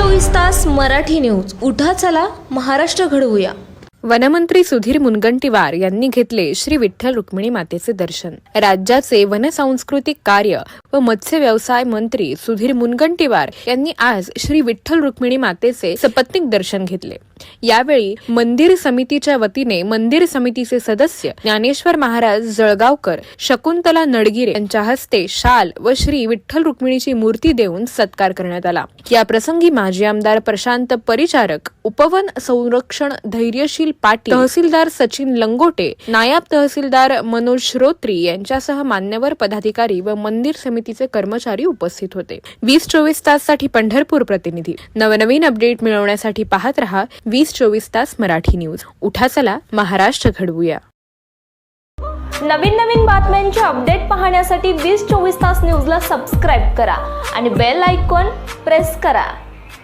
चोवीस तास मराठी न्यूज. उठा चला महाराष्ट्र घडवूया. वनमंत्री सुधीर मुनगंटीवार यांनी घेतले श्री विठ्ठल रुक्मिणी मातेचे दर्शन. राज्याचे वनसांस्कृतिक कार्य व मत्स्य व्यवसाय मंत्री सुधीर मुनगंटीवार यांनी आज श्री विठ्ठल रुक्मिणी मातेचे सपत्निक दर्शन घेतले. यावेळी मंदिर समितीच्या वतीने मंदिर समितीचे सदस्य ज्ञानेश्वर महाराज जळगावकर शकुंतला नडगिरे यांच्या हस्ते शाल व श्री विठ्ठल रुक्मिणीची मूर्ती देऊन सत्कार करण्यात आला. या प्रसंगी माजी आमदार प्रशांत परिचारक उपवन संरक्षण धैर्यशील पाटील तहसीलदार सचिन लंगोटे नायब तहसीलदार मनोज श्रोत्री यांच्यासह मान्यवर पदाधिकारी व मंदिर समितीचे कर्मचारी उपस्थित होते. वीस चोवीस ताससाठी पंढरपूर प्रतिनिधी. नवनवीन अपडेट मिळवण्यासाठी पाहत रहा वीस चोवीस तास मराठी न्यूज. उठा चला महाराष्ट्र घडवूया. नवीन नवीन बातम्यांचे अपडेट पाहण्यासाठी वीस चोवीस तास न्यूजला सबस्क्राईब करा आणि बेल आयकॉन प्रेस करा.